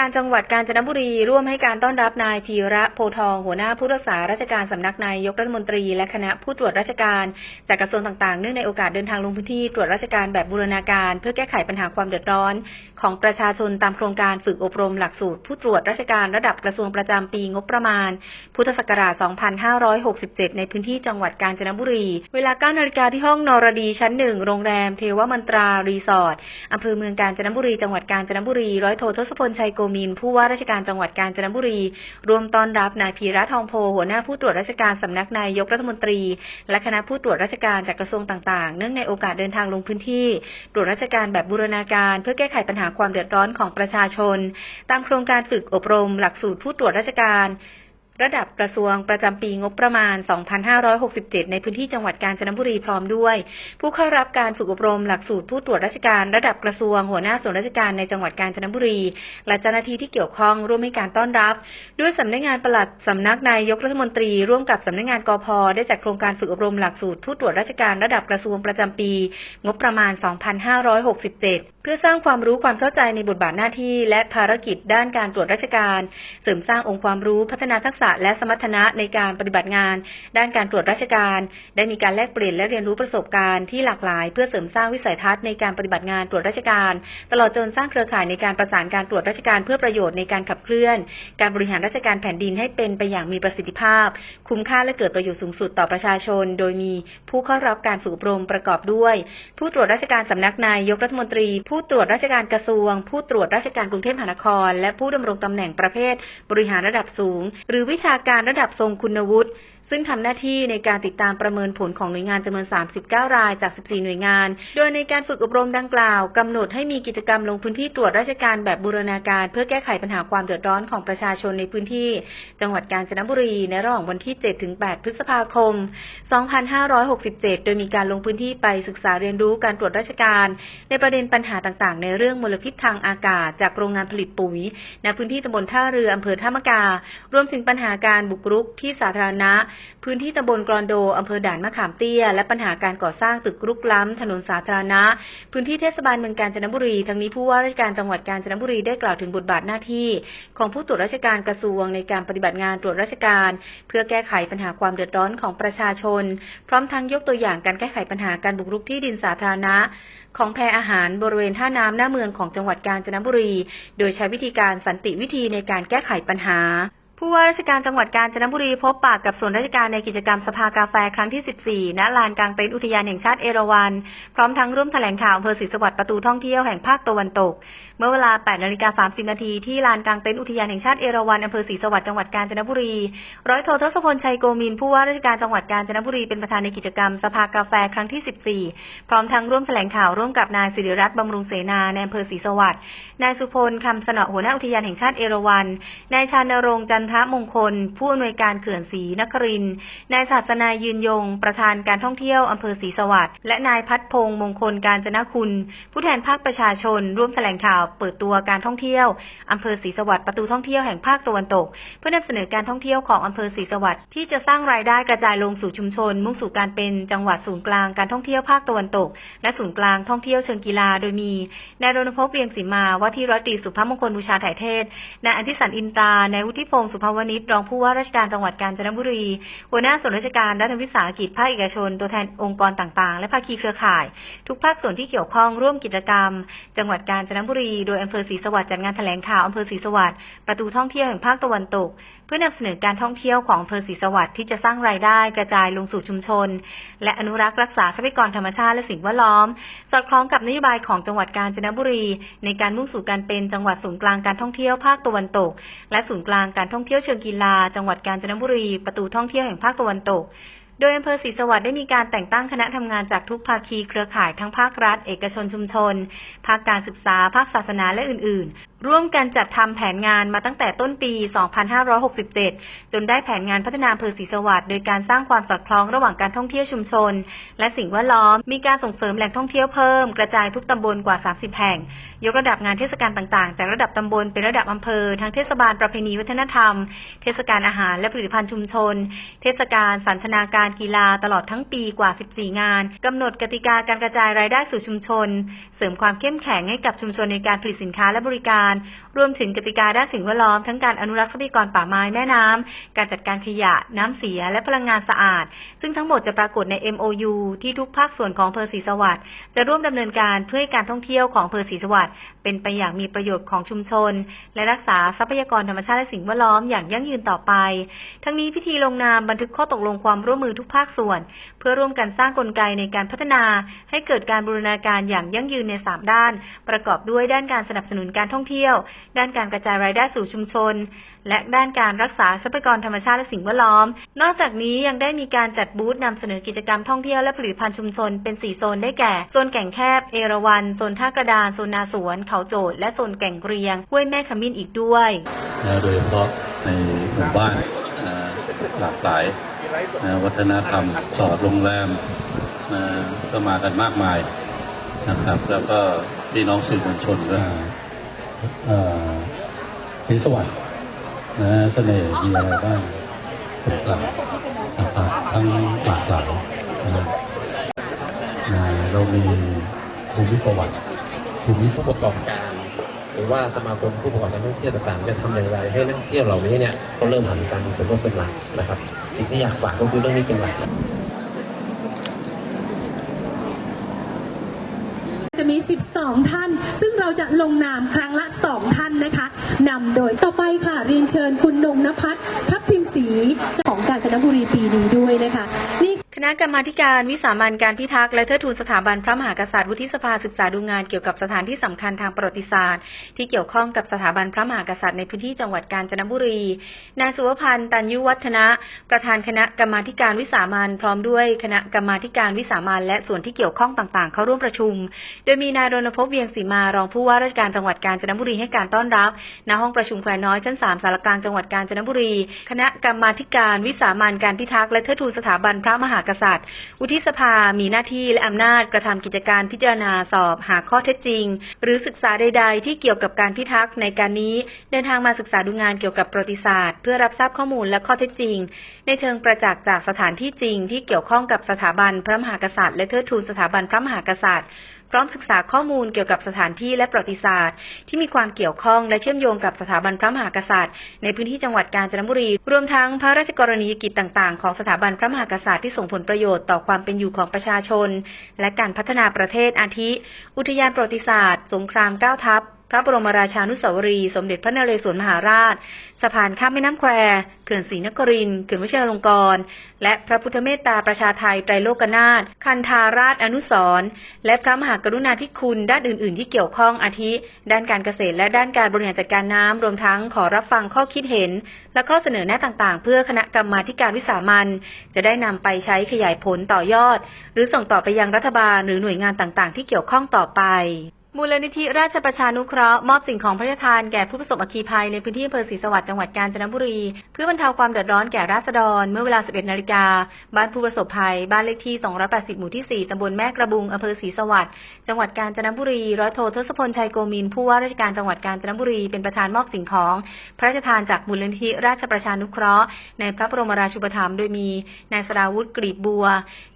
การจังหวัดกาญจนบุรีร่วมให้การต้อนรับนายพีระโพทอง หัวหน้าผู้รักษาราชการสำนักนายยกรัฐมนตรี และคณะผู้ตรวจราชการ จากกระทรวงต่างๆ เนื่องในโอกาสเดินทางลงพื้นที่ตรวจราชการแบบบูรณาการ เพื่อแก้ไขปัญหาความเดือดร้อน ของประชาชนตามโครงการฝึกอบรมหลักสูตร ผู้ตรวจราชการระดับกระทรวงประจำปีงบประมาณ พุทธศักราช 2567 ในพื้นที่จังหวัดกาญจนบุรี เวลา9นาฬิกาที่ห้องนรดีชั้นหนึ่งโรงแรมเทวมันตรารีสอร์ทอำเภอเมืองกาญจนบุรีจังหวัดกาญจนบุรีร้อยโททศพลชัยโกมินผู้ว่าราชการจังหวัดกาญจนบุรีรวมต้อนรับนายพีระทองโพหัวหน้าผู้ตรวจราชการสำนักนายยกรัฐมนตรี และคณะผู้ตรวจราชการจากกระทรวงต่างๆ เนื่องในโอกาสเดินทางลงพื้นที่ ตรวจราชการแบบบูรณาการ เพื่อแก้ไขปัญหาความเดือดร้อนของประชาชน ตามโครงการฝึกอบรม หลักสูตรผู้ตรวจราชการ ระดับกระทรวงประจำปีงบประมาณ 2567 ในพื้นที่จังหวัดกาญจนบุรีพร้อมด้วย ผู้เข้ารับการฝึกอบรมหลักสูตรผู้ตรวจราชการระดับกระทรวงหัวหน้าส่วนราชการในจังหวัดกาญจนบุรี และเจ้าหน้าที่ที่เกี่ยวข้องร่วมให้การต้อนรับ ด้วยสำนักงานปลัดสำนักนายกรัฐมนตรี ร่วมกับสำนักงานกพได้จัดโครงการฝึกอบรมหลักสูตรผู้ตรวจราชการระดับกระทรวงประจำปี งบประมาณ 2567 เพื่อสร้างความรู้ความเข้าใจในบทบาทหน้าที่ และภารกิจด้านการตรวจราชการ เสริมสร้างองค์ความรู้พัฒนาทักษะและสมรรถนะในการปฏิบัติงาน ด้านการตรวจราชการ ได้มีการแลกเปลี่ยนและเรียนรู้ประสบการณ์ที่หลากหลาย เพื่อเสริมสร้างวิสัยทัศน์ในการปฏิบัติงานตรวจราชการ ตลอดจนสร้างเครือข่ายในการประสานการตรวจราชการเพื่อประโยชน์ในการขับเคลื่อน การบริหารราชการแผ่นดินให้เป็นไปอย่างมีประสิทธิภาพ คุ้มค่าและเกิดประโยชน์สูงสุดต่อประชาชน โดยมีผู้เข้ารับการฝึกอบรมประกอบด้วย ผู้ตรวจราชการสำนักนายยกรัฐมนตรี ผู้ตรวจราชการกระทรวง ผู้ตรวจราชการกรุงเทพมหานคร และผู้ดำรงตำแหน่งประเภท บริหารระดับสูง หรือวิชาการระดับทรงคุณวุฒิ ซึ่งทำหน้าที่ในการติดตามประเมินผลของหน่วยงานจำนวน 39 รายจาก 14 หน่วยงาน โดยในการฝึกอบรมดังกล่าวกำหนดให้มีกิจกรรมลงพื้นที่ตรวจราชการแบบบูรณาการ เพื่อแก้ไขปัญหาความเดือดร้อนของประชาชนในพื้นที่ จังหวัดกาญจนบุรีในระหว่างวันที่ 7-8 พฤษภาคม 2567 โดยมีการลงพื้นที่ไปศึกษาเรียนรู้การตรวจราชการ ในประเด็นปัญหาต่างๆ ในเรื่องมลพิษทางอากาศ จากโรงงานผลิตปุ๋ย ในพื้นที่ตำบลท่าเรืออำเภอท่ามกา รวมถึงปัญหาการบุกรุกที่สาธารณะพื้นที่ตำบลกรอนโดอำเภอด่านมะขามเตี้ย และปัญหาการก่อสร้างตึกรุกล้ำ ถนนสาธารณะ พื้นที่เทศบาลเมืองกาญจนบุรี ทั้งนี้ผู้ว่าราชการจังหวัดกาญจนบุรีได้กล่าวถึงบทบาทหน้าที่ ของผู้ตรวจราชการกระทรวงในการปฏิบัติงานตรวจราชการ เพื่อแก้ไขปัญหาความเดือดร้อนของประชาชน พร้อมทั้งยกตัวอย่างการแก้ไขปัญหาการบุกรุกที่ดินสาธารณะ ของแพรอาหารบริเวณท่าน้ำหน้าเมืองของจังหวัดกาญจนบุรี โดยใช้วิธีการสันติวิธีในการแก้ไขปัญหา ผู้ว่าราชการจังหวัดกาญจนบุรีพบปากกับส่วนราชการในกิจกรรมสภากาแฟครั้งที่ 14 ณ ลานกลางเต็นท์อุทยานแห่งชาติเอราวัณ พร้อมทั้งร่วมแถลงข่าวอำเภอศรีสวัสดิ์ประตูท่องเที่ยวแห่งภาคตะวันตก เมื่อเวลา 8 นาฬิกา 30 นาทีที่ลานกลางเต็นท์อุทยานแห่งชาติเอราวัณอำเภอศรีสวัสดิ์จังหวัดกาญจนบุรี ร้อยโททศพลชัยโกมินผู้ว่าราชการจังหวัดกาญจนบุรีเป็นประธานในกิจกรรมสภากาแฟครั้งที่ 14 พร้อมทั้งร่วมแถลงข่าวร่วมกับนายสิริรัตน์บำรุงเสนาในอำเภอศรีสวัสดิ์ นายสุพลคำสนอหัวหน้าอุทยานแห่งชาติเอราวัณ นายชานรงจันทมงคล ผู้อำนวยการเขื่อนศรีนครินนายศาสนายืนยง ประธานการท่องเที่ยวอำเภอศรีสวัสดิ์และนายพัฒพงศ์มงคลการจนคุณ ผู้แทนภาคประชาชน ร่วมแถลงข่าวเปิดตัวการท่องเที่ยวอำเภอศรีสวัสดิ์ประตูท่องเที่ยวแห่งภาคตะวันตก เพื่อนำเสนอการท่องเที่ยวของอำเภอศรีสวัสดิ์ที่จะสร้างรายได้กระจายลงสู่ชุมชน มุ่งสู่การเป็นจังหวัดศูนย์กลางการท่องเที่ยวภาคตะวันตก และศูนย์กลางท่องเที่ยวเชิงกีฬาโดยมีนายรณพงศ์เวียงศรีมาว่าที่ร้อยตรีสุภาพมงคลบูชาถ่ายเทศนายอธิสันอินตรานายวุฒิพงศ์สุภาวณิชรองผู้ว่าราชการจังหวัดกาญจนบุรี หัวหน้าส่วนราชการด้านวิสาหกิจภาคเอกชน ตัวแทนองค์กรต่างๆ และภาคีเครือข่าย ทุกภาคส่วนที่เกี่ยวข้องร่วมกิจกรรม จังหวัดกาญจนบุรี โดยอำเภอศรีสวัสดิ์จัดงานแถลงข่าวอำเภอศรีสวัสดิ์ประตูท่องเที่ยวแห่งภาคตะวันตก เพื่อนำเสนอการท่องเที่ยวของอำเภอศรีสวัสดิ์ที่จะสร้างรายได้กระจายลงสู่ชุมชน และอนุรักษ์รักษาทรัพยากรธรรมชาติและสิ่งแวดล้อม สอดคล้องกับนโยบายของจังหวัดกาญจนบุรี ในการมุ่งสู่การเป็นจังหวัดศูนย์กลางการท่องเที่ยวภาคตะวันตก และศูนย์กลางการท่องที่ยวเชิงกีฬา จังหวัดกาญจนบุรี ประตูท่องเที่ยวแห่งภาคตะวันตก โดยอำเภอศรีสวัสดิ์ได้มีการแต่งตั้งคณะทำงานจากทุกภาคีเครือข่ายทั้งภาครัฐ เอกชนชุมชน ภาคการศึกษา ภาคศาสนาและอื่นๆ ร่วมกันจัดทำแผนงานมาตั้งแต่ต้นปี 2567 จนได้แผนงานพัฒนาอำเภอศรีสวัสดิ์โดยการสร้างความสอดคล้องระหว่างการท่องเที่ยวชุมชน และสิ่งแวดล้อม มีการส่งเสริมแหล่งท่องเที่ยวเพิ่ม กระจายทุกตำบลกว่า 30 แห่ง ยกระดับงานเทศกาลต่างๆ จากระดับตำบลเป็นระดับอำเภอ ทั้งเทศบาลประเพณีวัฒนธรรม เทศกาลอาหารและผลิตภัณฑ์ชุมชน เทศกาลสันทนาการกีฬาตลอดทั้งปีกว่า 14 งานกำหนดกติกาการกระจายรายได้สู่ชุมชน เสริมความเข้มแข็งให้กับชุมชนในการผลิตสินค้าและบริการรวมถึงกติกาด้านสิ่งแวดล้อมทั้งการอนุรักษ์ทรัพยากรป่าไม้แม่น้ำการจัดการขยะ น้ำเสีย และพลังงานสะอาด ซึ่งทั้งหมดจะปรากฏใน MOU ที่ทุกภาคส่วนของอำเภอศรีสวัสดิ์จะร่วมดำเนินการเพื่อให้การท่องเที่ยวของอำเภอศรีสวัสดิ์เป็นไปอย่างมีประโยชน์ของชุมชน และรักษาทรัพยากรธรรมชาติและสิ่งแวดล้อมอย่างยั่งยืนต่อไป ทั้งนี้พิธีลงนามบันทึกข้อตกลงความร่วมมือทุกภาคส่วน เพื่อร่วมกันสร้างกลไกในการพัฒนา ให้เกิดการบูรณาการอย่างยั่งยืนใน 3 ด้าน ประกอบด้วยด้านการสนับสนุนการท่องเที่ยวด้านการกระจายรายได้สู่ชุมชน และด้านการรักษาทรัพยากรธรรมชาติและสิ่งแวดล้อม นอกจากนี้ยังได้มีการจัดบูธนำเสนอกิจกรรมท่องเที่ยวและผลิตภัณฑ์ชุมชนเป็น 4 โซนได้แก่ โซนแก่งแคบ เอราวัณโซนท่ากระดาน โซนนาสวน เขาโจดและโซนแก่งเกรียง ห้วยแม่ขมิ้นอีกด้วยโดยเฉพาะในหมู่บ้านหลากหลายวัฒนธรรมสอดโรงแรมก็มากันมากมายนะครับ แล้วก็พี่น้องสื่อมวลชนก็ ศรีสวัสดิ์นะเสน่ห์มีอะไรบ้างต่างๆต่างทั้งหลากหลายนะนะเรามีภูมิประวัติภูมิผู้ประกอบการหรือว่าสมาคมผู้ประกอบการท่องเที่ยวต่างๆ จะทำอย่างไรให้นักเที่ยวเหล่านี้เนี่ยต้องเริ่มหันการมีส่วนร่วมเป็นหลักนะครับ สิ่งที่อยากฝากก็คือเรื่องนี้เป็นหลักจะมี 12 ท่านซึ่งเรา จะลงนามครั้งละ 2 ท่านนะคะนำโดยต่อไปค่ะเรียนเชิญคุณนงนภัทรทัพทิมศรีของกาญจนบุรีปีนี้ด้วยนะคะนี่ ณะกรรมาธิการวิสามันการพิทักษ์และเทิดทูนสถาบันพระมหากษัตริย์วุฒิสภาศึกษาดูงานเกี่ยวกับสถานที่สำคัญทางประวัติศาสตร์ ที่เกี่ยวข้องกับสถาบันพระมหากษัตริย์ในพื้นที่จังหวัดกาญจนบุรี นายสุวพันธ์ตันยุวัฒนะ ประธานคณะกรรมาธิการวิสามันพร้อมด้วยคณะกรรมาธิการวิสามันและส่วนที่เกี่ยวข้องต่างๆ เข้าร่วมประชุม โดยมีนายรณพงษ์เวียงศรีมารองผู้ว่าราชการจังหวัดกาญจนบุรีให้การต้อนรับณห้องประชุมแควน้อยชั้นสามสารกลางจังหวัดกาญจนบุรี คณะกรรมาธิการวิสามันการพิทักษ์และเทิดทูนสถาบันพระมหากษัตริย์ วุฒิสภามีหน้าที่และอำนาจกระทำกิจการพิจารณาสอบหาข้อเท็จจริง หรือศึกษาใด ๆ ที่เกี่ยวกับการพิทักษ์ในการนี้ เดินทางมาศึกษาดูงานเกี่ยวกับประวัติศาสตร์ เพื่อรับทราบข้อมูลและข้อเท็จจริง ในเชิงประจักษ์จากสถานที่จริง ที่เกี่ยวข้องกับสถาบันพระมหากษัตริย์และเทิดทูนสถาบันพระมหากษัตริย์ พร้อมศึกษาข้อมูลเกี่ยวกับสถานที่และประวัติศาสตร์ ที่มีความเกี่ยวข้องและเชื่อมโยงกับสถาบันพระมหากษัตริย์ ในพื้นที่จังหวัดกาญจนบุรี รวมทั้งพระราชกรณียกิจต่างๆ ของสถาบันพระมหากษัตริย์ที่ส่งผลประโยชน์ต่อความเป็นอยู่ของประชาชน และการพัฒนาประเทศอาทิ อุทยานประวัติศาสตร์ สงครามเก้าทัพ พระบรมราชานุสาวรีย์สมเด็จพระนเรศวรมหาราช สะพานข้ามแม่น้ำแควเขื่อนศรีนครินทร์เขื่อนวชิรลงกรณ์และพระพุทธเมตตาประชาไทยไตรโลกนาถคันธาราชอนุสรและพระมหากรุณาธิคุณด้านอื่น ๆ ที่เกี่ยวข้องอาทิ ด้านการเกษตรและด้านการบริหารจัดการน้ำรวมทั้งขอรับฟังข้อคิดเห็น และข้อเสนอแนะต่าง ๆ เพื่อคณะกรรมาการวิสามันจะได้นำไปใช้ขยายผลต่อยอด หรือส่งต่อไปยังรัฐบาลหรือหน่วยงานต่าง ๆ ที่เกี่ยวข้องต่อไป มูลนิธิราชประชานุเคราะห์มอบสิ่งของพระราชทานแก่ผู้ประสบอัคคีภัยในพื้นที่อำเภอศรีสวัสดิ์จังหวัดกาญจนบุรี เพื่อบรรเทาความเดือดร้อนแก่ราษฎร เมื่อเวลา 11 นาฬิกา บ้านผู้ประสบภัย บ้านเลขที่ 280 หมู่ที่ 4 ตำบลแม่กระบุงอำเภอศรีสวัสดิ์จังหวัดกาญจนบุรี ร้อยโททศพลชัยโกมิน ผู้ว่าราชการจังหวัดกาญจนบุรี เป็นประธานมอบสิ่งของ พระราชทานจากมูลนิธิราชประชานุเคราะห์ ในพระบรมราชูปถัมภ์โดยมีนายสราวุฒิกรีบบัว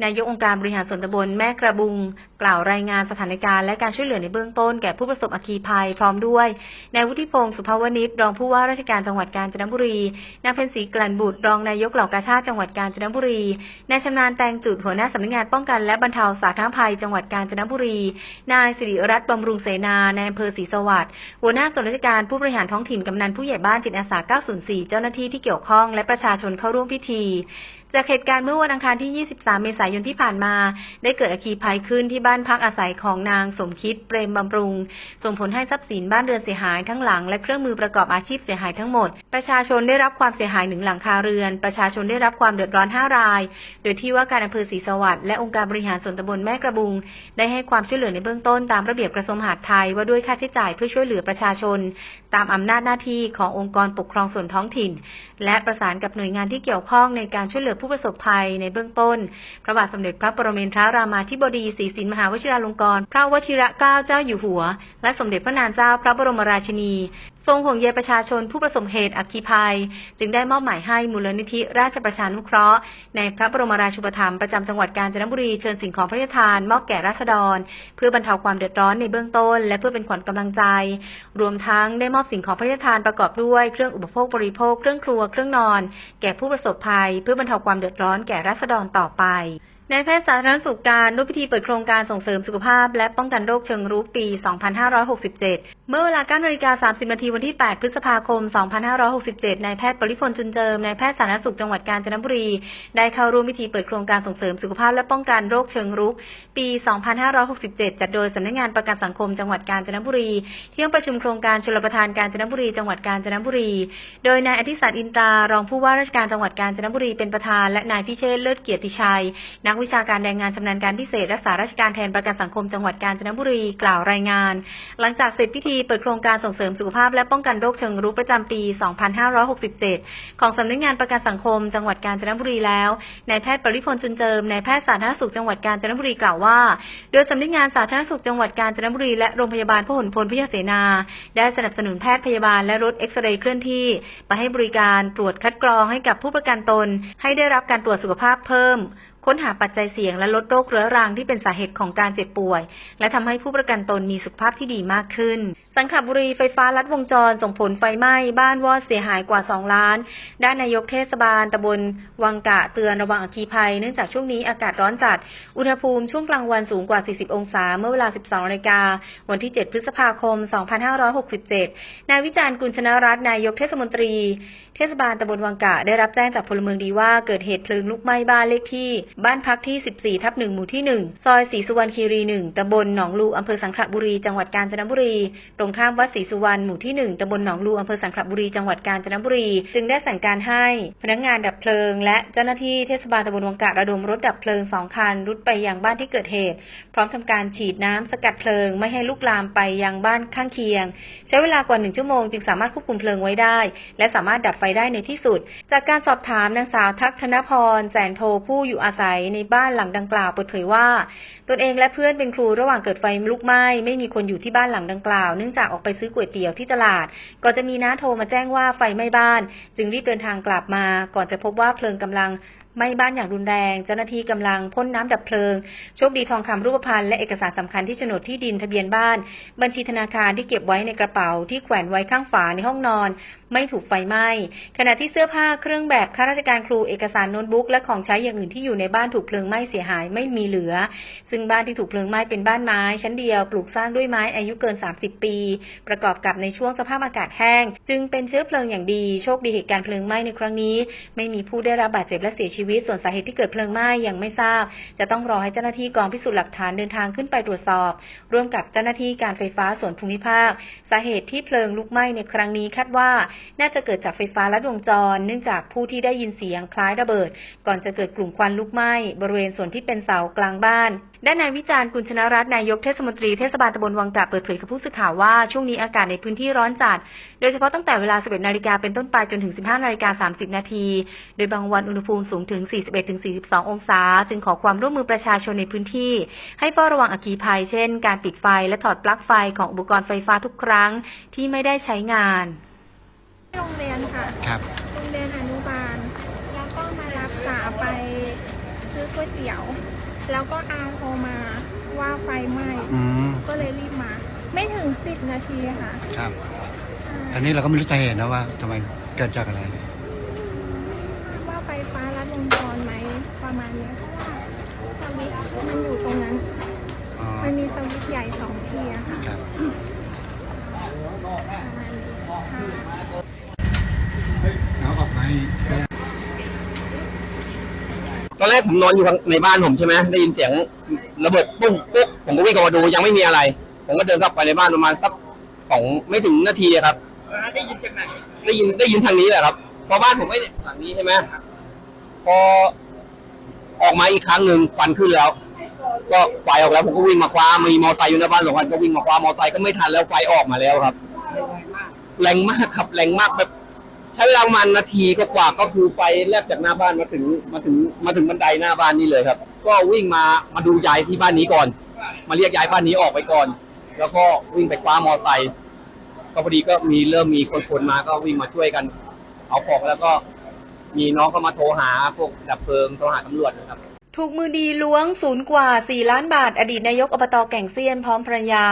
นายกองค์การบริหารส่วนตำบลแม่กระบุง กล่าวรายงานสถานการณ์และการช่วยเหลือในเบื้องต้นแก่ผู้ประสบอัคคีภัย พร้อมด้วยนายวุฒิพงศ์สุภาวนิชรองผู้ว่าราชการจังหวัดกาญจนบุรีนางเพ็ญศรีกลั่นบุตรรองนายกเหล่ากาชาติจังหวัดกาญจนบุรีนายชำนาญแตงจุดหัวหน้าสำนักงานป้องกันและบรรเทาสาธารณภัยจังหวัดกาญจนบุรี นายสิริรัตน์บำรุงเสนาในอำเภอศรีสวัสดิ์หัวหน้าส่วนราชการผู้บริหารท้องถิ่นกำนันผู้ใหญ่บ้านจิตอาสา 904 เจ้าหน้าที่ที่เกี่ยวข้องและประชาชนเข้าร่วมพิธี จากเหตุการณ์เมื่อวันอังคารที่ 23 เมษายนที่ผ่านมา ได้เกิดอัคคีภัยขึ้นที่บ้านพักอาศัยของนางสมคิดเปรมบำรุง ส่งผลให้ทรัพย์สินบ้านเรือนเสียหายทั้งหลัง และเครื่องมือประกอบอาชีพเสียหายทั้งหมด ประชาชนได้รับความเสียหายหนึ่งหลังคาเรือน ประชาชนได้รับความเดือดร้อน 5 ราย โดยที่ว่าการอำเภอศรีสวัสดิ์และองค์การบริหารส่วนตำบลแม่กระบุง ได้ให้ความช่วยเหลือในเบื้องต้นตามระเบียบกระทรวงมหาดไทยว่าด้วยค่าใช้จ่ายเพื่อช่วยเหลือประชาชน ตามอำนาจหน้าที่ขององค์กรปกครองส่วนท้องถิ่น และประสานกับหน่วยงานที่เกี่ยวข้องในการช่วยเหลือผู้ประสบภัยในเบื้องต้น พระบาทสมเด็จพระปรมินทรรามาธิบดีศรีสินมหาวชิราลงกรณ์พระวชิระเกล้าเจ้าอยู่หัว และสมเด็จพระนางเจ้าพระบรมราชินี ทรงห่วงใยประชาชนผู้ประสบเหตุอัคคีภัย จึงได้มอบหมายให้มูลนิธิราชประชานุเคราะห์ ในพระบรมราชูปถัมภ์ประจำจังหวัดกาญจนบุรีเชิญสิ่งของพระราชทานมอบแก่ราษฎร เพื่อบรรเทาความเดือดร้อนในเบื้องต้น และเพื่อเป็นขวัญกำลังใจ รวมทั้งได้มอบสิ่งของพระราชทานประกอบด้วยเครื่องอุปโภคบริโภคเครื่องครัวเครื่องนอน แก่ผู้ประสบภัย เพื่อบรรเทาความเดือดร้อนแก่ราษฎรต่อไป นายแพทย์สาธารณสุขการร่วมพิธีเปิดโครงการส่งเสริมสุขภาพ และป้องกันโรคเชิงรุกปี 2567 เมื่อเวลา9นาฬิกา30 นาทีวันที่ 8 พฤษภาคม 2567 นายแพทย์ปริพลจุนเจิม นายแพทย์สาธารณสุขจังหวัดกาญจนบุรี ได้เข้าร่วมพิธีเปิดโครงการส่งเสริมสุขภาพและป้องกันโรคเชิงรุก ปี 2567 จัดโดยสำนักงานประกันสังคมจังหวัดกาญจนบุรี ที่ห้องประชุมโครงการชลประทานกาญจนบุรีจังหวัดกาญจนบุรี โดยนายอธิสารอินตรารองผู้ว่าราชการจังหวัดกาญจนบุรีเป็นประธาน และนายพิเชษฐ์เลิศเกียรติชัยนักวิชาการแรงงานชำนาญการพิเศษรักษาราชการแทนประกันสังคมจังหวัดกาญจนบุรีกล่าวรายงาน หลังจากเสร็จพิธีเปิดโครงการส่งเสริมสุขภาพและป้องกันโรคเชิงรุกประจำปี 2567 ของสำนักงานประกันสังคมจังหวัดกาญจนบุรีแล้วนายแพทย์ปริพลจุนเจิมนายแพทย์สาธารณสุขจังหวัดกาญจนบุรีกล่าวว่า โดยสำนักงานสาธารณสุขจังหวัดกาญจนบุรีและโรงพยาบาลพหลพลพิยาเสนา ได้สนับสนุนแพทย์พยาบาลและรถเอ็กซเรย์เคลื่อนที่ไปให้บริการตรวจคัดกรองให้กับผู้ประกันตน ให้ได้รับการตรวจสุขภาพเพิ่ม ค้นหาปัจจัยเสี่ยงและลดโรคเรื้อรังที่เป็นสาเหตุของการเจ็บป่วย และทำให้ผู้ประกันตนมีสุขภาพที่ดีมากขึ้น สังขบุรีไฟฟ้าลัดวงจรส่งผลไฟไหม้บ้านวอดเสียหายกว่า 2 ล้าน ด้านนายกเทศบาลตำบลวังกะเตือนระวังอัคคีภัยเนื่องจากช่วงนี้อากาศร้อนจัด อุณหภูมิช่วงกลางวันสูงกว่า 40 องศา เมื่อเวลา 12นาฬิกา วันที่ 7 พฤษภาคม 2567 นายวิจารณ์กุลชนรัตน์นายกเทศมนตรี เทศบาลตำบลวังกะได้รับแจ้งจากพลเมืองดีว่าเกิดเหตุเพลิงลุกไหม้บ้านเลขที่บ้านพักที่ 14 ทับ1หมู่ที่ 1 ซอยศรีสุวรรณคีรี 1 ตำบลหนองลูอำเภอสังขละบุรี จังหวัดกาญจนบุรี ตรงข้ามวัดศรีสุวรรณ หมู่ที่ 1 ตำบลหนองลูอำเภอสังขละบุรี จังหวัดกาญจนบุรี จึงได้สั่งการให้ พนักงานดับเพลิง และเจ้าหน้าที่เทศบาลตำบลวังกะระดมรถดับเพลิง 2 คันรุดไปยังบ้านที่เกิดเหตุ พร้อมทำการฉีดน้ำสกัดเพลิง ไม่ให้ลุกลามไปยังบ้านข้างเคียง ใช้เวลากว่าหนึ่งชั่วโมงจึงสามารถควบคุมเพลิงไว้ได้ และสามารถดับไฟได้ในที่สุด จากการสอบถามนางสาวทักธนพร แสนโทผู้อยู่อาศัยในบ้านหลังดังกล่าวเปิดเผยว่า ตนเองและเพื่อนเป็นครูระหว่างเกิดไฟลุกไหม้ไม่มีคนอยู่ที่บ้านหลังดังกล่าวเนื่องจากออกไปซื้อก๋วยเตี๋ยวที่ตลาดก่อนจะมีน้าโทรมาแจ้งว่าไฟไหม้บ้าน จึงรีบเดินทางกลับมา ก่อนจะพบว่าเพลิงกำลัง ไหม้บ้านอย่างรุนแรง เจ้าหน้าที่กำลังพ่นน้ำดับเพลิง โชคดีทองคำรูปพรรณและเอกสารสำคัญที่โฉนดที่ดินทะเบียนบ้าน บัญชีธนาคารที่เก็บไว้ในกระเป๋าที่แขวนไว้ข้างฝาในห้องนอน ไม่ถูกไฟไหม้ ขณะที่เสื้อผ้าเครื่องแบบข้าราชการครูเอกสารโน้ตบุ๊กและของใช้อย่างอื่นที่อยู่ในบ้านถูกเพลิงไหม้เสียหายไม่มีเหลือ ซึ่งบ้านที่ถูกเพลิงไหม้เป็นบ้านไม้ ชั้นเดียวปลูกสร้างด้วยไม้อายุเกิน 30 ปี ประกอบกับในช่วงสภาพอากาศแห้ง จึงเป็นเชื้อเพลิงอย่างดี โชคดีเหตุการณ์เพลิงไหม้ในครั้งนี้ ไม่มีผู้ได้รับบาดเจ็บและเสียชีวิตส่วนสาเหตุที่เกิดเพลิงไหม้ยังไม่ทราบ จะต้องรอให้เจ้าหน้าที่กองพิสูจน์หลักฐานเดินทางขึ้นไปตรวจสอบ ร่วมกับเจ้าหน้าที่การไฟฟ้าส่วนภูมิภาค สาเหตุที่เพลิงลุกไหม้ในครั้งนี้คาดว่าน่าจะเกิดจากไฟฟ้าลัดวงจร เนื่องจากผู้ที่ได้ยินเสียงคล้ายระเบิด ก่อนจะเกิดกลุ่มควันลุกไหม้บริเวณส่วนที่เป็นเสากลางบ้านด้านนายวิจารณ์กุลชนรัตน์นายกเทศมนตรีเทศบาลตำบลวังกะเปิดเผยกับผู้สื่อข่าวว่าช่วงนี้อากาศในพื้นที่ร้อนจัด โดยเฉพาะตั้งแต่เวลา 11 นาฬิกาเป็นต้นไปจนถึง 15 นาฬิกา 30 นาที โดยบางวันอุณหภูมิสูงถึง 41-42 องศา จึงขอความร่วมมือประชาชนในพื้นที่ ให้เฝ้าระวังอัคคีภัย เช่น การปิดไฟและถอดปลั๊กไฟของอุปกรณ์ไฟฟ้าทุกครั้งที่ไม่ได้ใช้งาน โรงเรียนค่ะครับ โรงเรียนอนุบาล แล้วก็มารับจ๋าไปซื้อก๋วยเตี๋ยว แล้วก็อาโทรมาว่าไฟไหม้อืมก็เลยรีบมา ไม่ถึงสิบนาทีค่ะครับใช่อันนี้เราก็ไม่รู้สาเหตุนะว่าทำไมเกิดจากอะไร ว่าไฟฟ้ารัดวงจรไหมประมาณเนี้ยเพราะว่าสวิตช์มันอยู่ตรงนั้น อ๋อมันมีสวิตช์ใหญ่สองที่อะค่ะครับ ประมาณนี้ค่ะ เอาออกมาให้ได้ ตอนแรกผมนอนอยู่ข้างในบ้านผมใช่ไหมได้ยินเสียงระเบิดปุ้งปุ๊บผมก็วิ่งออกมาดูยังไม่มีอะไร ผมก็เดินเข้าไปในบ้านประมาณสักสองไม่ถึงนาทีอะครับได้ยินจากไหนได้ยินได้ยินทางนี้แหละครับเพอบ้านผมไม่ได้หลังนี้ใช่ไหมพอออกมาอีกครั้งหนึ่งฟันขึ้นแล้ว ก็ไฟออกแล้วผมก็วิ่งมาคว้ามีมอไซค์อยู่ในบ้านสองคันก็วิ่งมาคว้ามอไซค์ก็ไม่ทันแล้วไฟออกมาแล้วครับ แรงมากครับแรงมากแบบ ใช้เวลาประมาณนาทีก็กว่าก็คือไฟแลบจากหน้าบ้านมาถึงมาถึงมาถึงบันไดหน้าบ้านนี่เลยครับ ก็วิ่งมามาดูยายที่บ้านนี้ก่อน มาเรียกยายบ้านนี้ออกไปก่อน แล้วก็วิ่งไปคว้ามอไซค์ก็พอดีก็มีเริ่มมีคนคนมาก็วิ่งมาช่วยกัน เอาของแล้วก็มีน้องก็มาโทรหาพวกดับเพลิงโทรหาตำรวจนะครับ ถูกมือดีล้วงศูนย์กว่า 4 ล้านบาท อดีตนายกอบตแก่งเซียนพร้อมภรรยา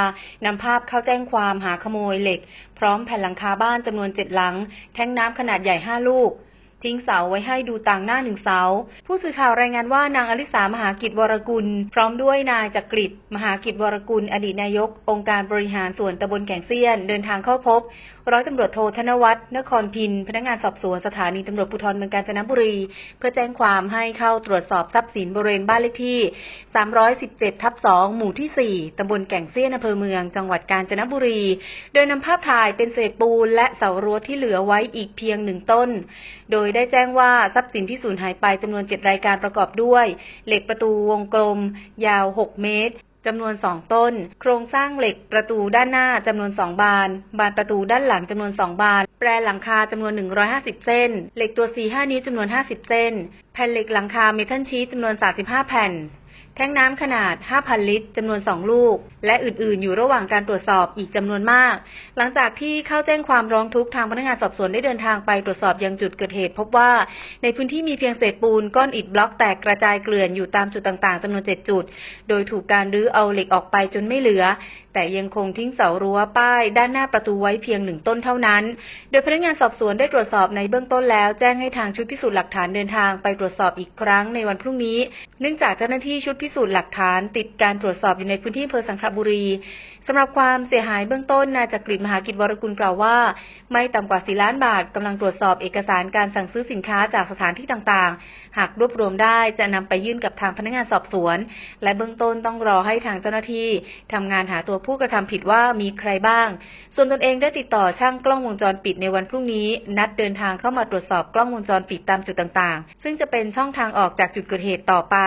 นำภาพเข้าแจ้งความหาขโมยเหล็ก พร้อมแผ่นหลังคาบ้านจำนวนเจ็ดหลัง แท้งน้ำขนาดใหญ่5ลูก ทิ้งเสาไว้ให้ดูต่างหน้าหนึ่งเสา ผู้สื่อข่าวรายงานว่านางอลิสามหากิจวรกุล พร้อมด้วยนายจักริดมหากิจวรกุล อดีตนายก องค์การบริหารส่วนตำบลแก่งเซียน เดินทางเข้าพบ ร้อยตำรวจโทธนวัฒน์นครพิน พนักงานสอบสวนสถานีตำรวจภูธรเมืองกาญจนบุรี เพื่อแจ้งความให้เข้าตรวจสอบทรัพย์สินบริเวณบ้านเลขที่ 317 ทับ 2 หมู่ที่ 4 ตำบลแก่งเซียนอำเภอเมือง จังหวัดกาญจนบุรี โดยนำภาพถ่ายเป็นเศษปูนและเสารั้วที่เหลือไว้อีกเพียงหนึ่งต้น โดยได้แจ้งว่าทรัพย์สินที่สูญหายไปจำนวน7รายการประกอบด้วย เหล็กประตูวงกลม ยาว 6 เมตรจำนวน2ต้น โครงสร้างเหล็กประตูด้านหน้าจำนวน2บาน บานประตูด้านหลังจำนวน2บาน แปรหลังคาจำนวน 150 เส้น เหล็กตัว 4-5 นิ้วจำนวน 50 เส้น แผ่นเหล็กหลังคาเมทัลชีตจำนวน 35 แผ่น แท้งน้ำขนาด 5,000 ลิตรจำนวน 2 ลูก และอื่นๆ อยู่ระหว่างการตรวจสอบอีกจำนวนมาก หลังจากที่เข้าแจ้งความร้องทุกข์ทางพนักงานสอบสวนได้เดินทางไปตรวจสอบยังจุดเกิดเหตุ พบว่าในพื้นที่มีเพียงเศษปูนก้อนอิฐบล็อกแตกกระจายเกลื่อนอยู่ตามจุดต่างๆจำนวน 7 จุด โดยถูกการรื้อเอาเหล็กออกไปจนไม่เหลือ แต่ยังคงทิ้งเสารั้วป้ายด้านหน้าประตูไว้เพียงหนึ่งต้นเท่านั้น โดยพนักงานสอบสวนได้ตรวจสอบในเบื้องต้นแล้ว แจ้งให้ทางชุดพิสูจน์หลักฐานเดินทางไปตรวจสอบอีกครั้งในวันพรุ่งนี้ เนื่องจากเจ้าหน้าที่ชุดพิสูจน์หลักฐานติดการตรวจสอบอยู่ในพื้นที่อำเภอสังขบุรีสำหรับความเสียหายเบื้องต้นนายจักริดมหากิจวรกุลกล่าวว่า ไม่ต่ำกว่า4ล้านบาทกำลังตรวจสอบเอกสารการสั่งซื้อสินค้าจากสถานที่ต่างๆ หากรวบรวมได้จะนำไปยื่นกับทางพนักงานสอบสวน และเบื้องต้นต้องรอให้ทางเจ้าหน้าที่ทำงานหาตัวผู้กระทำผิดว่ามีใครบ้าง ส่วนตนเองได้ติดต่อช่างกล้องวงจรปิดในวันพรุ่งนี้ นัดเดินทางเข้ามาตรวจสอบกล้องวงจรปิดตามจุดต่างๆ ซึ่งจะเป็นช่องทางออกจากจุดเกิดเหตุต่อไป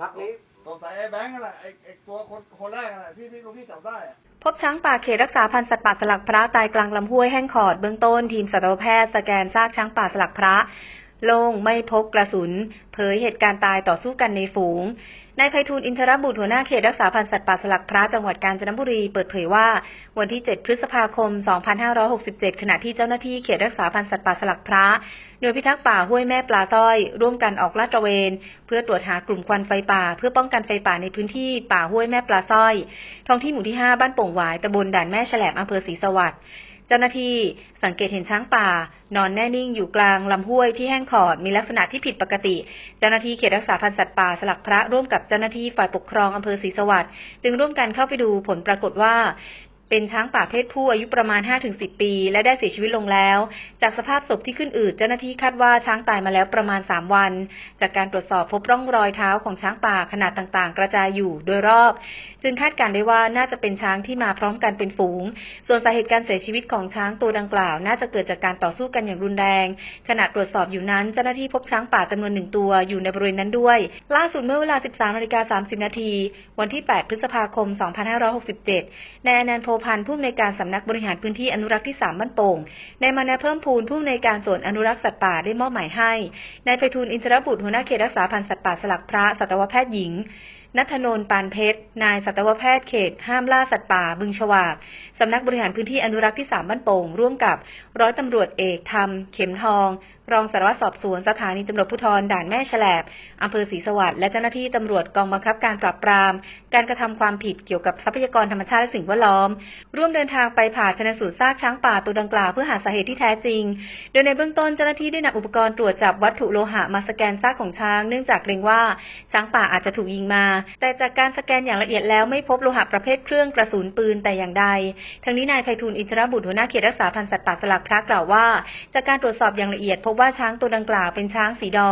พักนี้สงสัยไอ้แบงค์นั่นแหละไอ้ไอ้ตัวคนคนแรกนั่นแหละที่พี่ลูกพี่จับได้อะพบช้างป่าเขตรักษาพันธุ์สัตว์ป่าสลักพระตายกลางลำห้วยแห้งขอดเบื้องต้นทีมสัตวแพทย์สแกนซากช้างป่าสลักพระ โล่งไม่พบกระสุน เผยเหตุการณ์ตายต่อสู้กันในฝูงนายไพฑูรย์อินทรบุตรหัวหน้าเขตรักษาพันธุ์สัตว์ป่าสลักพระจังหวัดกาญจนบุรีเปิดเผยว่า วันที่ 7 พฤษภาคม 2567 ขณะที่เจ้าหน้าที่เขตรักษาพันธุ์สัตว์ป่าสลักพระหน่วยพิทักษ์ป่าห้วยแม่ปลาต้อย ร่วมกันออกลาดตระเวน เพื่อตรวจหากลุ่มควันไฟป่า เพื่อป้องกันไฟป่าในพื้นที่ป่าห้วยแม่ปลาต้อย ท้องที่หมู่ที่ 5 บ้านโป่งหวายตำบลด่านแม่แฉลบอำเภอศรีสวัสดิ์ เจ้าหน้าที่สังเกตเห็นช้างป่า นอนแน่นิ่งอยู่กลางลำห้วยที่แห้งขอดมีลักษณะที่ผิดปกติ เจ้าหน้าที่เขตรักษาพันธุ์สัตว์ป่าสลักพระร่วมกับเจ้าหน้าที่ฝ่ายปกครองอำเภอศรีสวัสดิ์จึงร่วมกันเข้าไปดูผลปรากฏว่า เป็นช้างป่าเพศผู้อายุประมาณ 5-10 ปี และได้เสียชีวิตลงแล้ว จากสภาพศพที่ขึ้นอืดเจ้าหน้าที่คาดว่าช้างตายมาแล้วประมาณ 3 วัน จากการตรวจสอบพบร่องรอยเท้าของช้างป่าขนาดต่างๆ กระจายอยู่โดยรอบ จึงคาดการณ์ได้ว่าน่าจะเป็นช้างที่มาพร้อมกันเป็นฝูง ส่วนสาเหตุการเสียชีวิตของช้างตัวดังกล่าว น่าจะเกิดจากการต่อสู้กันอย่างรุนแรง ขณะตรวจสอบอยู่นั้นเจ้าหน้าที่พบช้างป่าจำนวนหนึ่งตัวอยู่ในบริเวณนั้นด้วย ล่าสุดเมื่อเวลา 13นาฬิกา30นาทีวันที่ 8 พฤษภาคม 2567นายอนันต์โพพันธ์ผู้อำนวยการสำนักบริหารพื้นที่อนุรักษ์ที่3บ้านโป่งนายมานะเพิ่มพูนผู้อำนวยการส่วนอนุรักษ์สัตว์ป่าได้มอบหมายให้นายไพฑูรย์อินทรบุตรหัวหน้าเขตรักษาพันธุ์สัตว์ป่าสลักพระสัตวแพทย์หญิงนัทนนท์ปานเพชร นายสัตวแพทย์เขต ห้ามล่าสัตว์ป่า บึงฉวาก สำนักบริหารพื้นที่อนุรักษ์ที่3บ้านโป่ง ร่วมกับร้อยตำรวจเอกธรรม เข็มทองรองสารวัตรสอบสวนสถานีตำรวจภูธรด่านแม่แฉลบอำเภอศรีสวัสดิ์และเจ้าหน้าที่ตำรวจกองบังคับการปราบปราม การกระทำความผิดเกี่ยวกับทรัพยากรธรรมชาติและสิ่งแวดล้อม ร่วมเดินทางไปผ่าชนสูตรซากช้างป่าตัวดังกล่าวเพื่อหาสาเหตุที่แท้จริง โดยในเบื้องต้นเจ้าหน้าที่ได้นำอุปกรณ์ตรวจจับวัตถุโลหะมาสแกนซากของช้างเนื่องจากเกรงว่าช้างป่าอาจจะถูกยิงมา แต่จากการสแกนอย่างละเอียดแล้วไม่พบโลหะประเภทเครื่องกระสุนปืนแต่อย่างใด ทั้งนี้นายไพฑูรย์อินทรบุตรหัวหน้าเขตรักษาพันธุ์สัตว์ป่าสลักพระกล่าวว่า จากการตรวจสอบอย่างละเอียดพบว่าช้างตัวดังกล่าวเป็นช้างสีดอ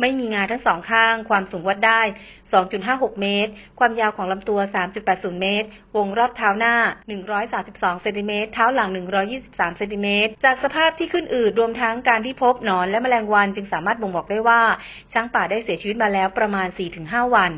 ไม่มีงาทั้งสองข้าง ความสูงวัดได้ 2.56 เมตร ความยาวของลำตัว 3.80 เมตร วงรอบเท้าหน้า 132 เซนติเมตร เท้าหลัง 123 เซนติเมตร จากสภาพที่ขึ้นอืดรวมทั้งการที่พบหนอนและแมลงวันจึงสามารถบ่งบอกได้ว่า ช้างป่าได้เสียชีวิตมาแล้วประมาณ 4-5 วัน